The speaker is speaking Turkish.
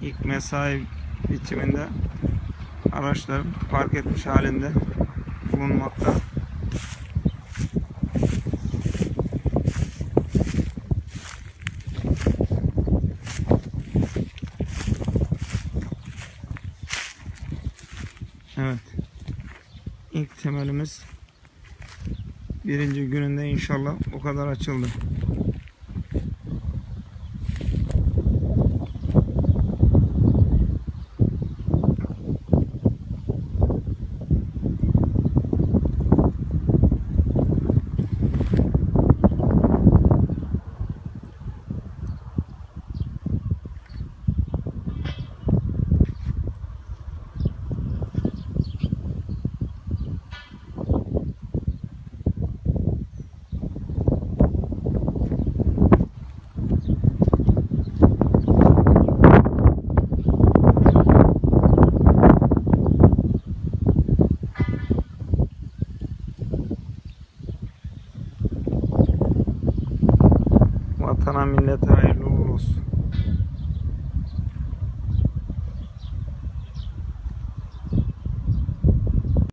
ilk mesai bitiminde araçlar park etmiş halinde bulunmakta. Evet. İlk temelimiz birinci gününde inşallah o kadar açıldı. Vatana millete hayırlı uğurlu olsun.